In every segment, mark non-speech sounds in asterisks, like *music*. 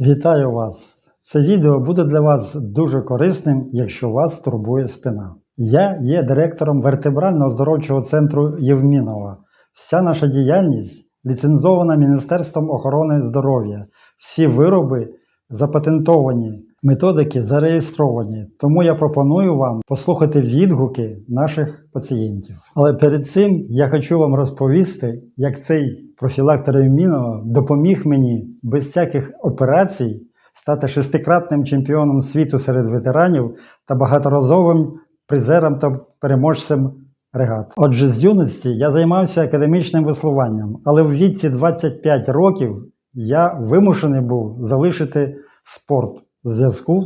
Вітаю вас! Це відео буде для вас дуже корисним, якщо вас турбує спина. Я є директором вертебрально-оздоровчого центру Євмінова. Вся наша діяльність ліцензована Міністерством охорони здоров'я. Всі вироби запатентовані, методики зареєстровані. Тому я пропоную вам послухати відгуки наших пацієнтів. Але перед цим я хочу вам розповісти, як цей профілактор Євмінова допоміг мені без всяких операцій стати шестикратним чемпіоном світу серед ветеранів та багаторазовим призером та переможцем регат. Отже, з юності я займався академічним веслуванням, але в віці 25 років я вимушений був залишити спорт в зв'язку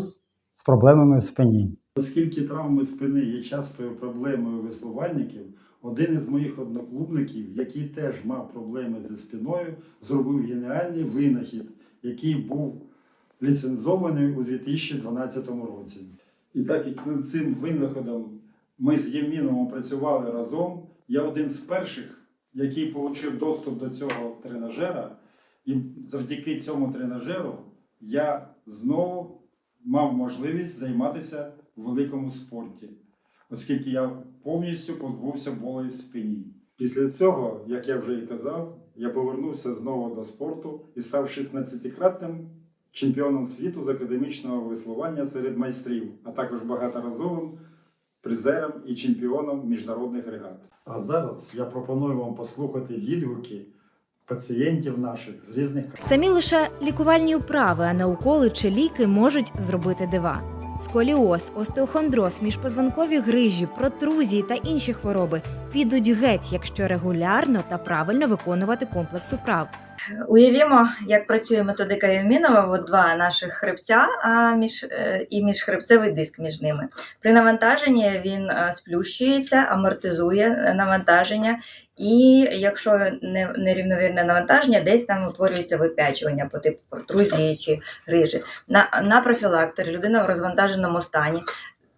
з проблемами в спині. Оскільки травми спини є частою проблемою веслувальників, один із моїх одноклубників, який теж мав проблеми зі спиною, зробив геніальний винахід, який був ліцензований у 2012 році. І так як над цим винаходом ми з Євміновим працювали разом, я один з перших, який отримав доступ до цього тренажера, і завдяки цьому тренажеру я знову мав можливість займатися в великому спорті, оскільки я повністю позбувся болі в спині. Після цього, як я вже і казав, я повернувся знову до спорту і став 16-кратним чемпіоном світу з академічного веслування серед майстрів, а також багаторазовим призером і чемпіоном міжнародних регат. А зараз я пропоную вам послухати відгуки пацієнтів наших з різних Самі лише лікувальні вправи, а не уколи чи ліки можуть зробити дива. Сколіоз, остеохондроз, міжпозвонкові грижі, протрузії та інші хвороби підуть геть, якщо регулярно та правильно виконувати комплекс управ. Уявімо, як працює методика Євмінова, от два наших хребця а між, е, і міжхребцевий диск між ними. При навантаженні він е, сплющується, амортизує навантаження, і якщо не- нерівновірне навантаження, десь там утворюється випячування по типу протрузії чи грижі. На, на профілакторі людина в розвантаженому стані.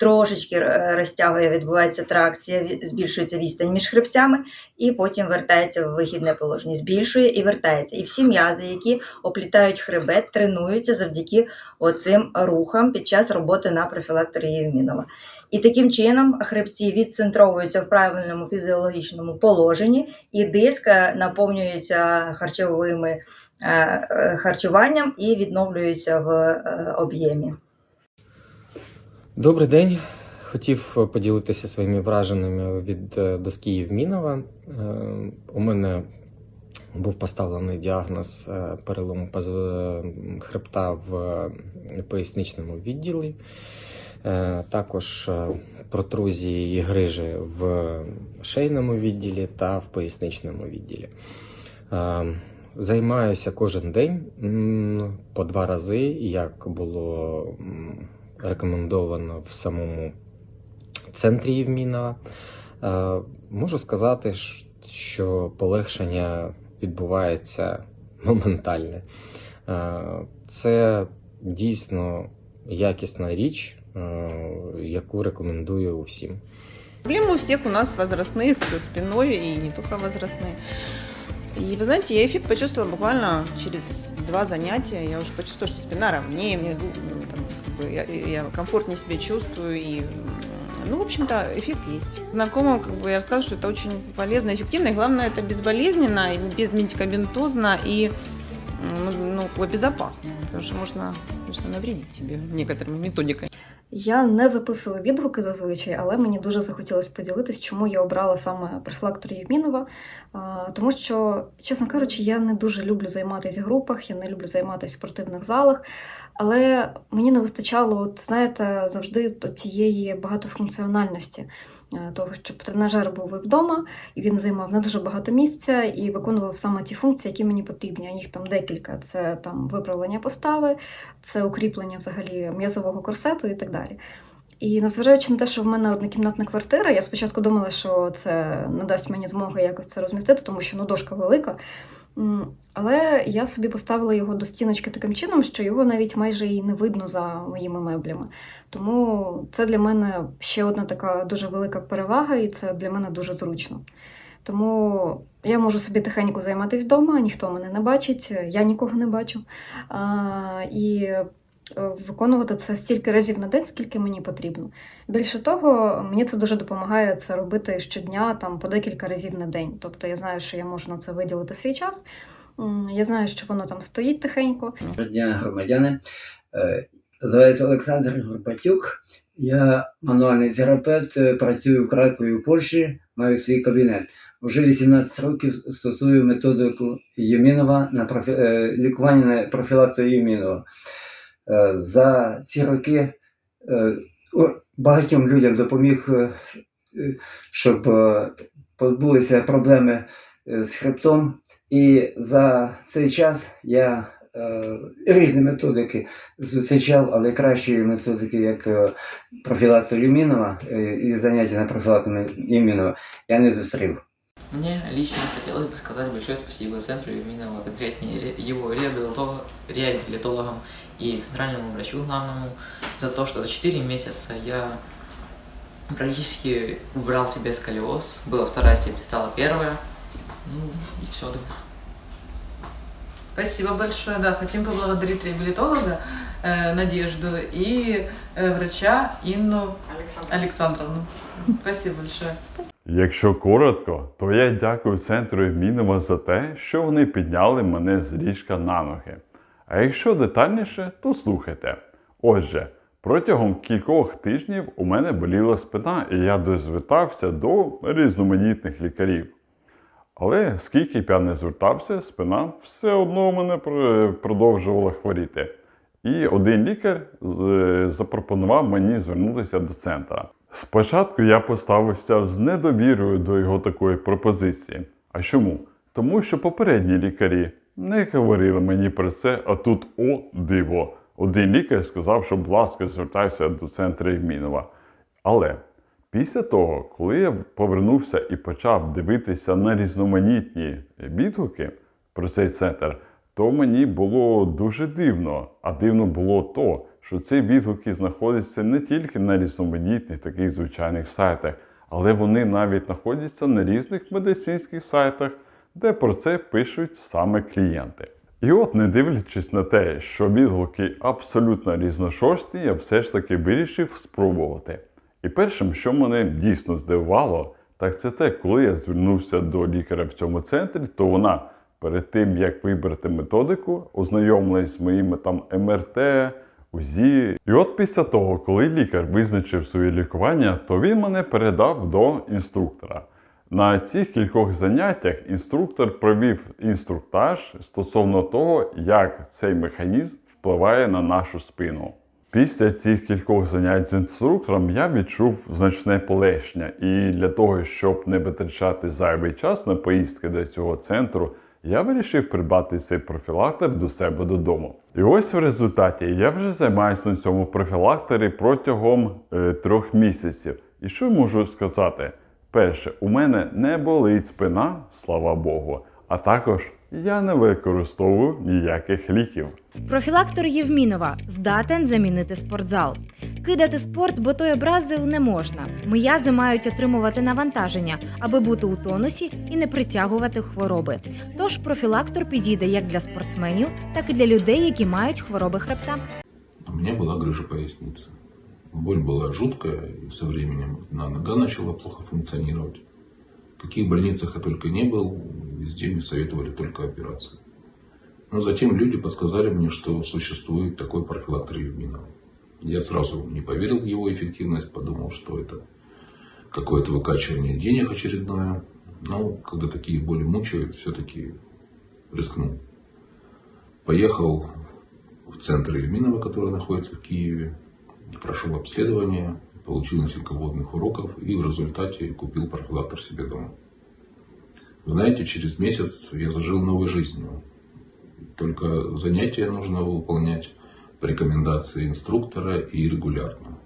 Трошечки е, розтягує, відбувається тракція, збільшується відстань між хребцями, і потім вертається в вихідне положення, збільшує і вертається. І всі м'язи, які оплітають хребет, тренуються завдяки оцим рухам під час роботи на профілакторі Євмінова. І таким чином хребці відцентровуються в правильному фізіологічному положенні, і диск е, наповнюється харчовими е, харчуванням і відновлюється в об'ємі. Добрий день. Хотів е, поділитися своїми враженнями від е, доски Євмінова. Е, У мене був поставлений діагноз перелому хребта в поясничному відділі, також протрузії і грижі в шийному відділі та в поясничному відділі. Займаюся кожен день по два рази, як було м, рекомендовано в самому центрі Євмінова. Е, Можу сказати, щ- що полегшення відбувається моментальне. Е, Це дійсно якісна річ, е, яку рекомендую всім. Проблемы у всех у нас возрастные, со спиной и не только возрастные. И вы знаете, я эффект почувствовала буквально через два занятия. Я уже почувствовала, что спина ровнее, мне ну, там, как бы, я, я комфортнее себя чувствую. И, м, ну, в общем-то, эффект есть. Знакомым как бы, я рассказывала, что это очень полезно и эффективно. И главное, это безболезненно, и безмедикаментозно и м, ну, как бы безопасно. Потому что можно, конечно, навредить себе некоторыми методиками. Я не записую відгуки зазвичай, але мені дуже захотілося поділитись, чому я обрала саме префлектор Євмінова. Тому що, чесно кажучи, я не дуже люблю займатися в групах, я не люблю займатися в спортивних залах. Але мені не вистачало, от, знаєте, завжди от тієї багатофункціональності, того, щоб тренажер був і вдома, і він займав не дуже багато місця і виконував саме ті функції, які мені потрібні. А їх там декілька: це там виправлення постави, це укріплення взагалі м'язового корсету і так далі. І незважаючи на те, що в мене однокімнатна квартира, я спочатку думала, що це не дасть мені змоги якось це розмістити, тому що ну, дошка велика. Але я собі поставила його до стіночки таким чином, що його навіть майже і не видно за моїми меблями. Тому це для мене ще одна така дуже велика перевага, і це для мене дуже зручно. Тому я можу собі тихенько займатися вдома, ніхто мене не бачить, я нікого не бачу. А, і виконувати це стільки разів на день, скільки мені потрібно. Більше того, мені це дуже допомагає це робити щодня, там по декілька разів на день. Тобто я знаю, що я можу на це виділити свій час. Я знаю, що воно там стоїть тихенько. Дня, громадяни. Е, Звається Олександр Горбатюк. Я мануальний терапевт, е, працюю в Кракові в Польщі, маю свій кабінет. Уже 18 років стосую методику Ємінова на профі... е, лікування на профілактику Ємінова. Е, За ці роки е, багатьом людям допоміг, е, щоб позбулися проблеми з хребтом. І за цей час я різні методики зустрічав, але кращої методики, як профілактика Юмінова і заняття на профілактику Юмінова, я не зустрів. Мне лично хотелось бы сказать большое спасибо центру Юминова, конкретнее ре- его реабилитолог- реабилитологам и центральному врачу главному за то, что за 4 месяца я практически убрал себе сколиоз. Была вторая степень, стала первая. Ну и все, думаю. Спасибо большое, да. Хотим поблагодарить реабилитолога э, Надежду и э, врача Инну Александровну. Спасибо большое. Якщо коротко, то я дякую центру Мінова за те, що вони підняли мене з ліжка на ноги. А якщо детальніше, то слухайте. Отже, протягом кількох тижнів у мене боліла спина, і я дозвертався до різноманітних лікарів. Але скільки б я не звертався, спина все одно у мене продовжувала хворіти. І один лікар запропонував мені звернутися до центра. Спочатку я поставився з недовірою до його такої пропозиції. А чому? Тому що попередні лікарі не говорили мені про це, а тут о диво. Один лікар сказав, що, будь ласка, звертайся до центру Євмінова. Але після того, коли я повернувся і почав дивитися на різноманітні відгуки про цей центр, то мені було дуже дивно. А дивно було то, що ці відгуки знаходяться не тільки на різноманітних таких звичайних сайтах, але вони навіть знаходяться на різних медицинських сайтах, де про це пишуть саме клієнти. І от, не дивлячись на те, що відгуки абсолютно різношорстні, я все ж таки вирішив спробувати. І першим, що мене дійсно здивувало, так це те, коли я звернувся до лікаря в цьому центрі, то вона перед тим, як вибрати методику, ознайомилась з моїми там МРТ, УЗІ. І от після того, коли лікар визначив своє лікування, то він мене передав до інструктора. На цих кількох заняттях інструктор провів інструктаж стосовно того, як цей механізм впливає на нашу спину. Після цих кількох занять з інструктором я відчув значне полегшення, і для того, щоб не витрачати зайвий час на поїздки до цього центру, я вирішив придбати цей профілактор до себе додому. І ось в результаті я вже займаюся на цьому профілакторі протягом е, трьох місяців. І що можу сказати? Перше, у мене не болить спина, слава Богу, а також я не використовую ніяких ліків. Профілактор Євмінова здатен замінити спортзал. Кидати спорт, бо той образив не можна. М'язи мають отримувати навантаження, аби бути у тонусі і не притягувати хвороби. Тож профілактор підійде як для спортсменів, так і для людей, які мають хвороби хребта. У меня была грыжа поясницы. Боль была жуткая, и со временем одна нога начала плохо функционировать. В каких больницах я только не был, везде мне советовали только операцию. Но затем люди подсказали мне, что существует такой профилактор Евминова. Я сразу не поверил в его эффективность, подумал, что это какое-то выкачивание денег очередное. Но когда такие боли мучают, все-таки рискнул. Поехал в центр Евминова, который находится в Киеве. Прошел обследование, получил несколько водных уроков и в результате купил профилактор себе дома. Вы знаете, через месяц я зажил новой жизнью. Только занятия нужно выполнять по рекомендации инструктора и регулярно.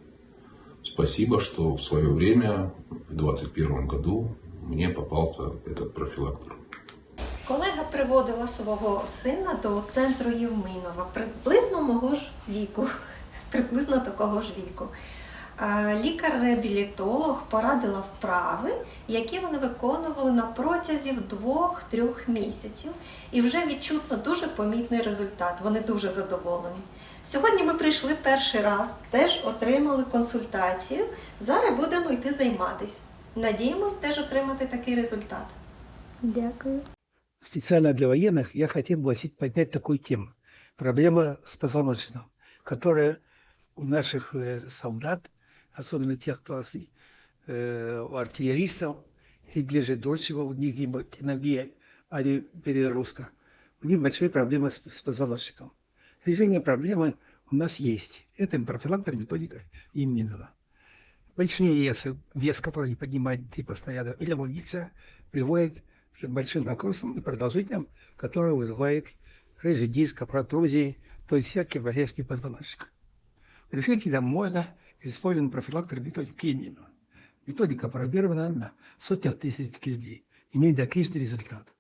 Спасибо, что в свое время, в 2021 году, мне попался этот профилактор. Колега приводила свого сина до центру Євминова, приблизно мого ж віку, *laughs* приблизно такого ж віку. е, лікар-реабілітолог порадила вправи, які вони виконували на протязі 2-3 місяців, і вже відчутно дуже помітний результат. Вони дуже задоволені. Сьогодні ми прийшли перший раз, теж отримали консультацію. Зараз будемо йти займатися. Надіємось теж отримати такий результат. Дякую. специально для военных я хотел бы осить- поднять такую тему. Проблема с позвоночным, которая у наших э, солдат, особенно тех, кто э, артиллеристов, и ближе до чего, у них гематиномия, а не перегрузка. У них большие проблемы с, с позвоночником. Решение проблемы у нас есть. Это профилактор методика Именова. Большие весы, вес, который поднимает ты постоянно, или логица приводит к большим нагрузкам и продолжениям, которые вызывает рыжий диск, протрузии, то есть всякий болезни позвоночника. Решить это можно, используя профилактор методики Именова. Методика пробирована на сотнях тысяч людей, имеет отличный результат.